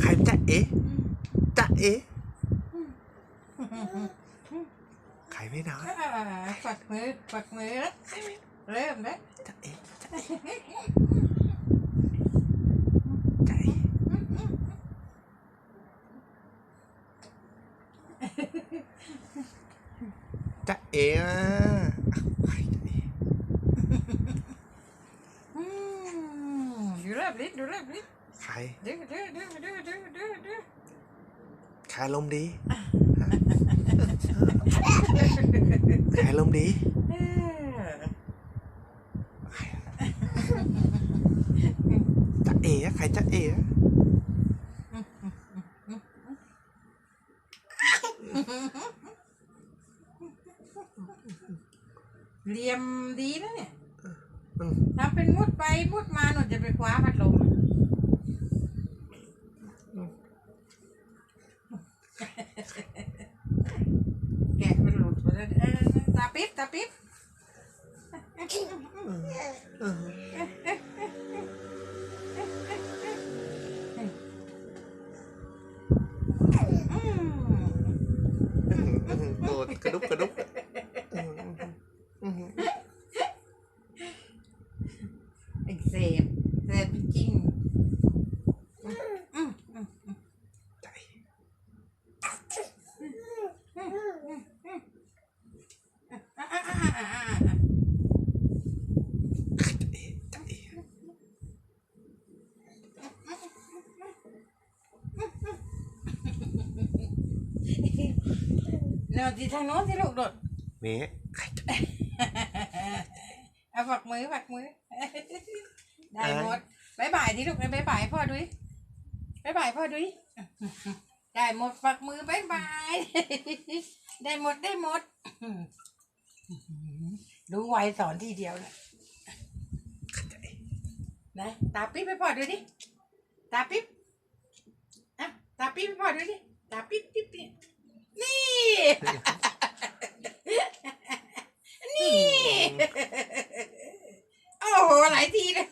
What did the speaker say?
ใครจะเอ๊ะจะเอ๊ะใครไม่น้อยฝักมือฝักมือแล้วเริ่มแล้วจะเอ๊ะจะเอ๊ะจะเอ๊ะจะเอ๊ะอะใครจะเอ๊ะอืมดูเริ่มลิ้นดูเริ่มลิ้น ใครดื้อดื้อดื้อดื้อดื้อดื้อดื้อใครลมณ์ดีใครลมณ์ดีเออจะเอ๋ใครจะเอ๋เหลี่ยมดีนะเนี่ยอืมทำเป็นมุดไปมุดมาหนูจะไปคว้าพัดลมอะแกะ มันหลุดไปแล้วเออตาปิ๊บตาปิ๊บ อืม โดดกระดุกกระดุก ไอ้เสพเสพจริงอืมอืมอืม ใจ อะอะอะอะอะ จะเอ๋ เดี๋ยวที่ทางโน้นที่ลูกโดดเมะใครจะเอาฝักมือฝักมือ ได้หมดบายบายที่ลูกบายบายพ่อดุยบายบายพ่อดุยได้หมดฝักมือบายบาย ได้หมดได้หมดดูไวสอนทีเดียวเลยจะเอ๋นะตาปิ๊บไปพ่อดูดิ ตาปิ๊บอะตาปิ๊บไปพ่อดูดิ ตาปิ๊บปิ๊บปิ๊บ นี่ นี่ โอ้โห หลายทีเลย